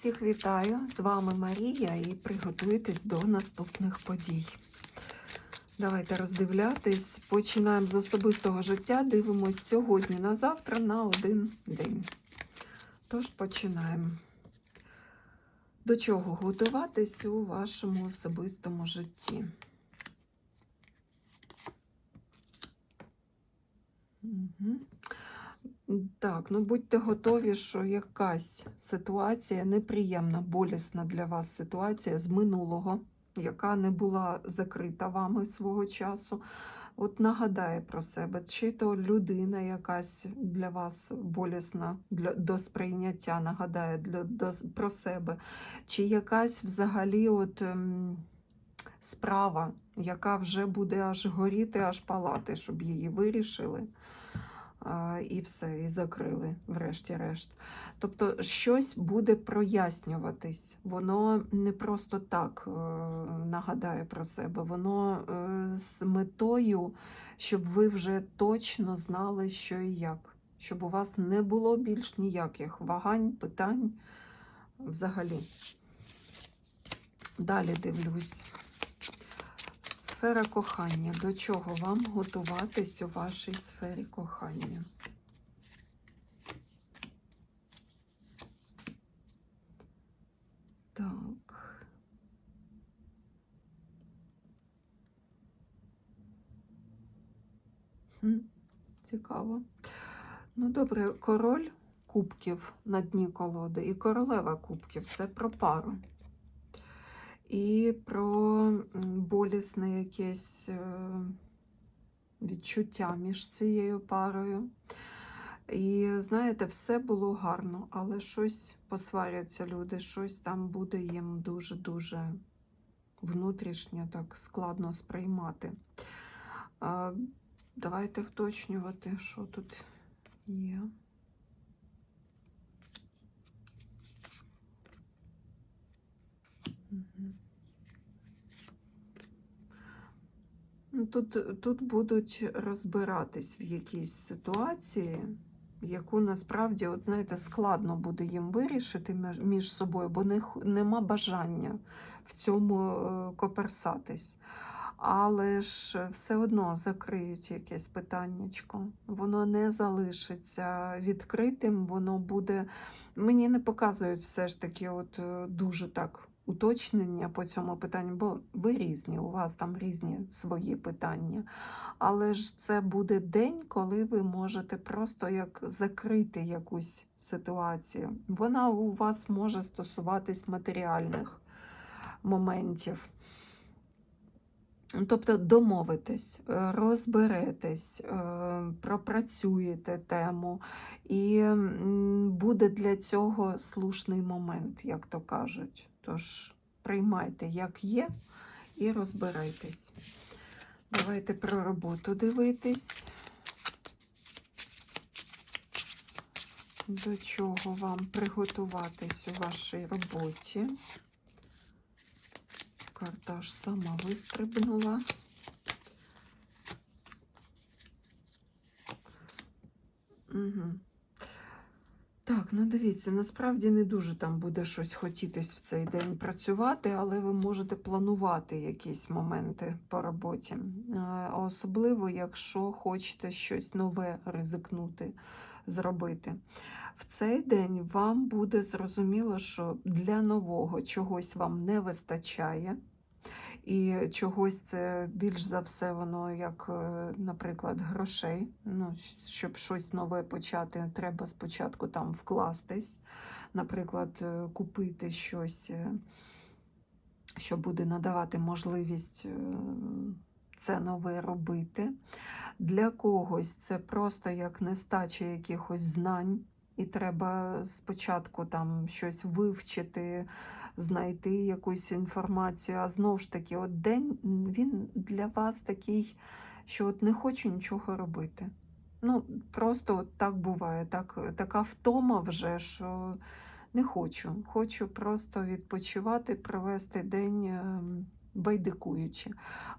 Всіх вітаю! З вами Марія і приготуйтесь до наступних подій. Давайте роздивлятись. Починаємо з особистого життя. Дивимось сьогодні на завтра на один день. Тож починаємо. До чого готуватись у вашому особистому житті? Угу. Так, ну будьте готові, що якась ситуація неприємна, болісна для вас ситуація з минулого, яка не була закрита вами свого часу. От нагадає про себе, чи то людина якась для вас болісна для, до сприйняття, нагадає для, до, про себе, чи якась взагалі от, ем, справа, яка вже буде аж горіти, аж палати, щоб її вирішили. І все, і закрили, врешті-решт. Тобто щось буде прояснюватись. Воно не просто так е, нагадає про себе, воно е, з метою, щоб ви вже точно знали, що і як, щоб у вас не було більш ніяких вагань, питань взагалі. Далі дивлюсь. Сфера кохання. До чого вам готуватись у вашій сфері кохання? Так. Хм, Цікаво. Ну, добре, король кубків на дні колоди і королева кубків це про пару і про болісне якесь е, відчуття між цією парою. І знаєте, все було гарно, але щось посваряться люди, щось там буде їм дуже-дуже внутрішньо так складно сприймати. Давайте вточнювати, що тут є. Тут, тут будуть розбиратись в якійсь ситуації, яку насправді, от знаєте, складно буде їм вирішити між собою, бо не, нема бажання в цьому е, коперсатись. Але ж все одно закриють якесь питаннячко. Воно не залишиться відкритим, воно буде. Мені не показують все ж таки, от е, дуже так уточнення по цьому питанню, бо ви різні, у вас там різні свої питання. Але ж це буде день, коли ви можете просто як закрити якусь ситуацію. Вона у вас може стосуватись матеріальних моментів. Тобто домовитесь, е, розберетесь, е, пропрацюєте тему, і буде для цього слушний момент, як то кажуть. Тож, приймайте, як є, і розбирайтесь. Давайте про роботу дивитись. До чого вам приготуватись у вашій роботі? Карта ж сама вистрибнула. Угу. Так, ну дивіться, насправді не дуже там буде щось хотітись в цей день працювати, але ви можете планувати якісь моменти по роботі. Особливо, якщо хочете щось нове ризикнути, зробити. В цей день вам буде зрозуміло, що для нового чогось вам не вистачає. І чогось це більш за все, воно як, е, наприклад, грошей. Ну, Щоб щось нове почати, треба спочатку там вкластись, наприклад, е, купити щось, е, що буде надавати можливість це нове робити. Для когось це просто як нестача якихось знань, і треба спочатку там щось вивчити знайти якусь інформацію. А знову ж таки, от день він для вас такий, що от не хочу нічого робити. Ну, просто от так буває. Так, Така втома вже, що не хочу. Хочу просто відпочивати, провести день ем, байдикуючи.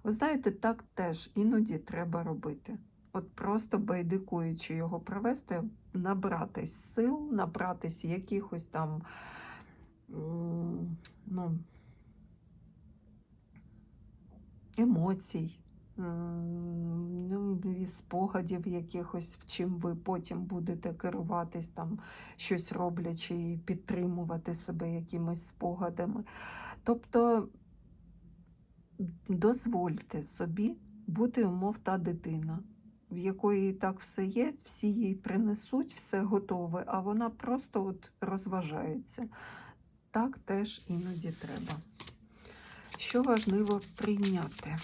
Ви знаєте, так теж іноді треба робити. От просто байдикуючи його провести, набратись сил, набратись якихось там ну, емоцій, ну, і спогадів якихось, чим ви потім будете керуватись, там, щось роблячи і підтримувати себе якимись спогадами. Тобто дозвольте собі бути, мов та дитина, в якої так все є, всі їй принесуть, все готове, а вона просто от розважається. Так теж іноді треба. Що важливо прийняти?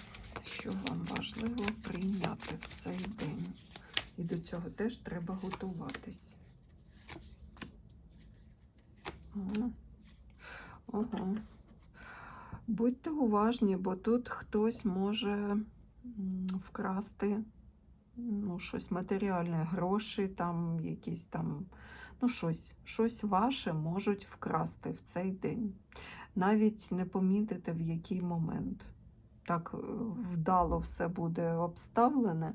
Що вам важливо прийняти в цей день? І до цього теж треба готуватись. Ага. Будьте уважні, бо тут хтось може вкрасти ну, щось матеріальне, гроші, там якісь там, ну щось, щось ваше можуть вкрасти в цей день. Навіть не помітите, в який момент. Так е, вдало все буде обставлене.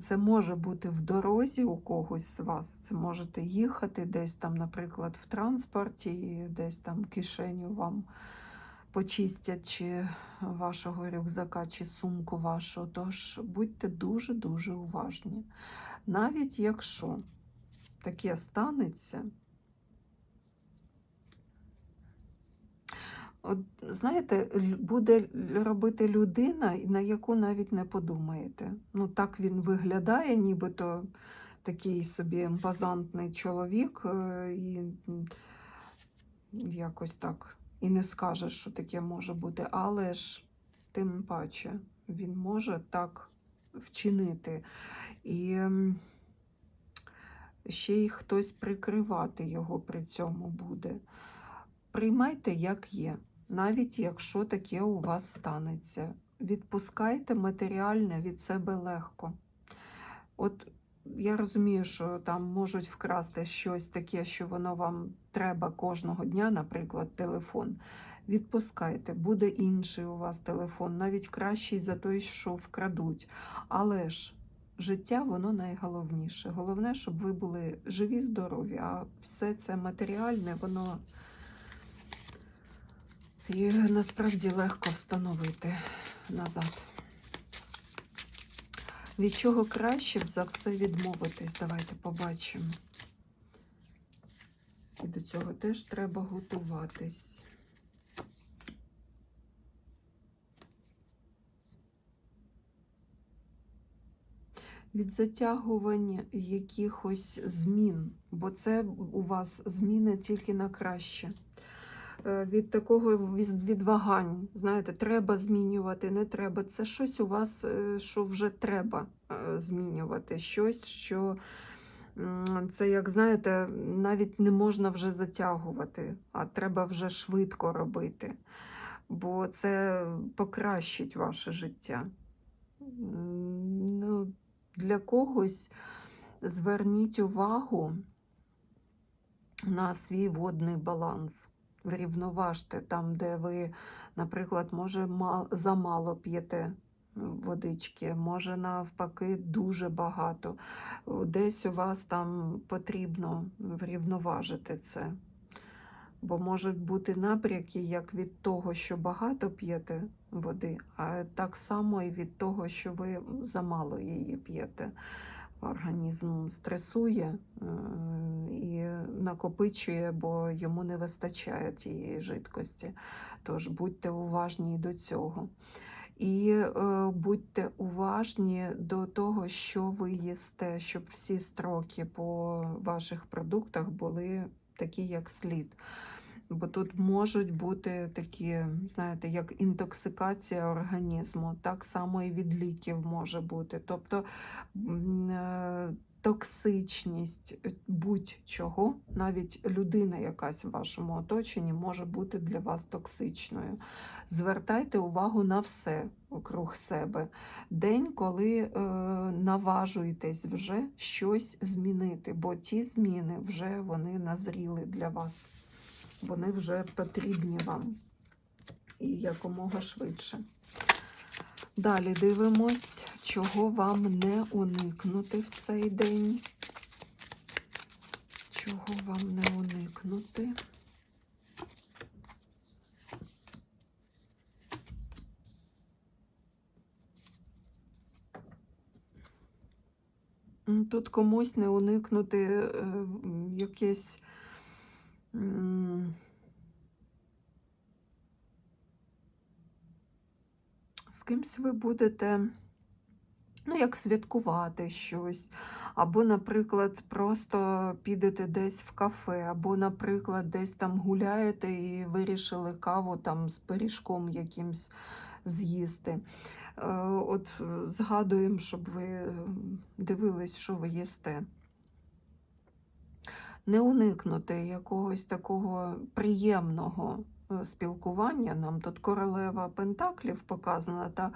Це може бути в дорозі у когось з вас. Це можете їхати десь там, наприклад, в транспорті, десь там кишеню вам почистять, чи вашого рюкзака, чи сумку вашу. Тож будьте дуже-дуже уважні. Навіть якщо таке станеться, От, знаєте, буде робити людина, на яку навіть не подумаєте. Ну, так він виглядає, нібито такий собі імпозантний чоловік, е, і якось так і не скажеш, що таке може бути, але ж тим паче він може так вчинити. І ще й хтось прикривати його при цьому буде. Приймайте, як є, навіть якщо таке у вас станеться. Відпускайте матеріальне від себе легко. От я розумію, що там можуть вкрасти щось таке, що воно вам треба кожного дня, наприклад, телефон. Відпускайте, буде інший у вас телефон, навіть кращий за той, що вкрадуть. Але ж життя воно найголовніше. Головне, щоб ви були живі, здорові, а все це матеріальне, воно і насправді легко встановити назад. Від чого краще б за все відмовитись? Давайте побачимо. І до цього теж треба готуватись. Від затягування якихось змін, бо це у вас зміни тільки на краще. Е, Від такого віз- відвагань, знаєте, треба змінювати, не треба. Це щось у вас, е, що вже треба е, змінювати. Щось, що це, як знаєте, навіть не можна вже затягувати, а треба вже швидко робити. Бо це покращить ваше життя. Для когось зверніть увагу на свій водний баланс. Врівноважте там, де ви, наприклад, може, замало п'єте водички, може, навпаки, дуже багато. Десь у вас там потрібно врівноважити це. Бо можуть бути напряки як від того, що багато п'єте води, а так само і від того, що ви замало її п'єте. Організм стресує е, і накопичує, бо йому не вистачає тієї жидкості. Тож будьте уважні до цього. І е, будьте уважні до того, що ви їсте, щоб всі строки по ваших продуктах були такі, як слід. Бо тут можуть бути такі, знаєте, як інтоксикація організму, так само і від ліків може бути. Тобто е, токсичність будь-чого, навіть людина якась в вашому оточенні може бути для вас токсичною. Звертайте увагу на все округ себе. День, коли е, наважуєтесь вже щось змінити, бо ті зміни вже вони назріли для вас вони вже потрібні вам і якомога швидше. Далі дивимось, чого вам не уникнути в цей день. Чого вам не уникнути? Тут комусь не уникнути е, якесь з кимсь ви будете, ну, як святкувати щось, або, наприклад, просто підете десь в кафе, або, наприклад, десь там гуляєте і вирішили каву там з пиріжком якимсь з'їсти. Е, От згадуємо, щоб ви дивились, що ви їсте. Не уникнути якогось такого приємного е, спілкування. Нам тут королева Пентаклів показана та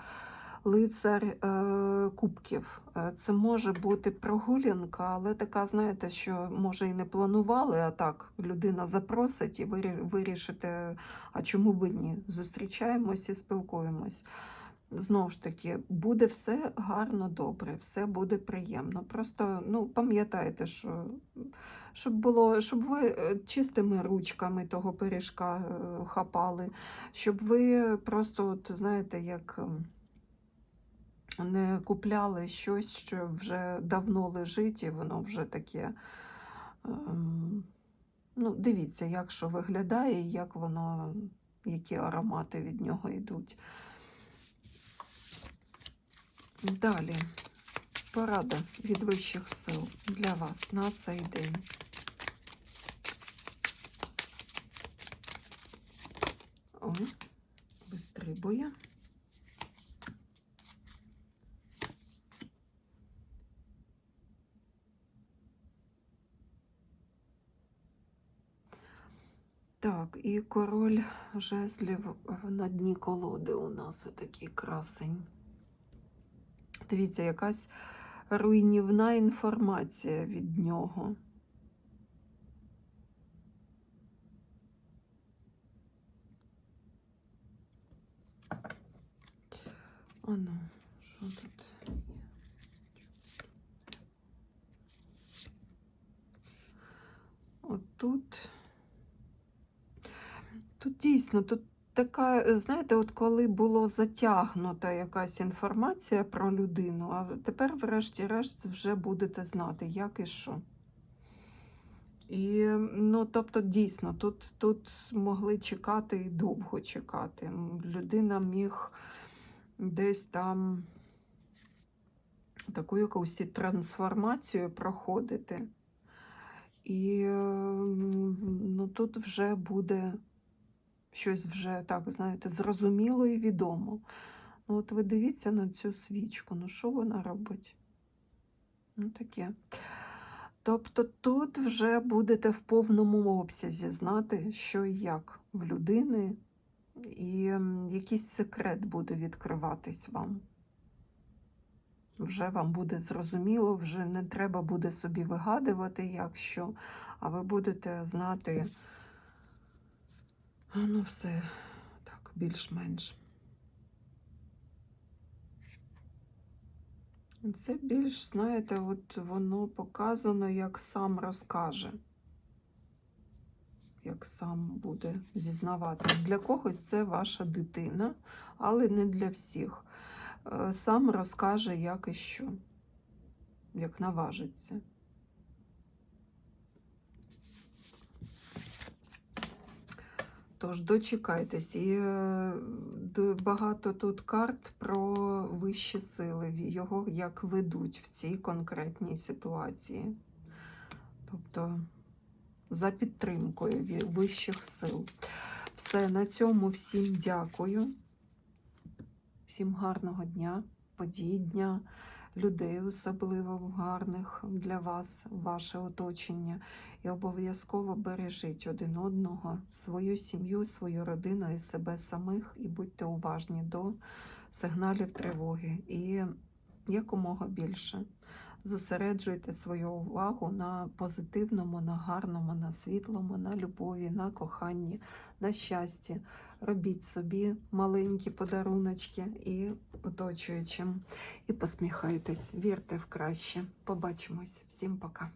лицар е, кубків. Е, Це може бути прогулянка, але така, знаєте, що може і не планували, а так людина запросить і вирі- вирішите, а чому б ні? Зустрічаємось і спілкуємось. Знову ж таки, буде все гарно, добре, все буде приємно. Просто ну, пам'ятайте, що щоб було, щоб ви е, чистими ручками того пиріжка е, хапали, щоб ви просто, от, знаєте, як ем, не купляли щось, що вже давно лежить, і воно вже таке. ем, Ну, дивіться, як що виглядає, і як воно, які аромати від нього йдуть. Далі порада від вищих сил для вас на цей день. О, вистрибує. Так, і король жезлів на дні колоди у нас отакий красень. Дивіться, якась руйнівна інформація від нього. Ану, що тут є? Тут. Тут дійсно, тут така, е, знаєте, от коли було затягнута якась інформація про людину, а тепер, врешті-решт, вже будете знати, як і що. І, ну, тобто, дійсно, тут, тут могли чекати і довго чекати. Людина міг десь там таку якусь трансформацію проходити. І ну, тут вже буде щось вже так, знаєте, зрозуміло і відомо. Ну, от ви дивіться на цю свічку, ну що вона робить? Ну, таке. Тобто тут вже будете в повному обсязі знати, що і як в людини, і якийсь секрет буде відкриватись вам. Вже вам буде зрозуміло, вже не треба буде собі вигадувати, як що, а ви будете знати, ну, все так, більш-менш. Це більш, знаєте, от воно показано, як сам розкаже, як сам буде зізнаватись. Для когось це ваша дитина, але не для всіх. Е, Сам розкаже, як і що, як наважиться. Тож дочекайтесь, і е, багато тут карт про вищі сили, його як ведуть в цій конкретній ситуації. Тобто за підтримкою вищих сил. Все, на цьому всім дякую. Всім гарного дня, подій дня, людей особливо гарних для вас, ваше оточення. І обов'язково бережіть один одного, свою сім'ю, свою родину і себе самих, і будьте уважні до сигналів тривоги. І якомога більше зосереджуйте свою увагу на позитивному, на гарному, на світлому, на любові, на коханні, на щасті. Робіть собі маленькі подаруночки і оточуючим. І посміхайтесь, вірте в краще. Побачимось. Всім пока.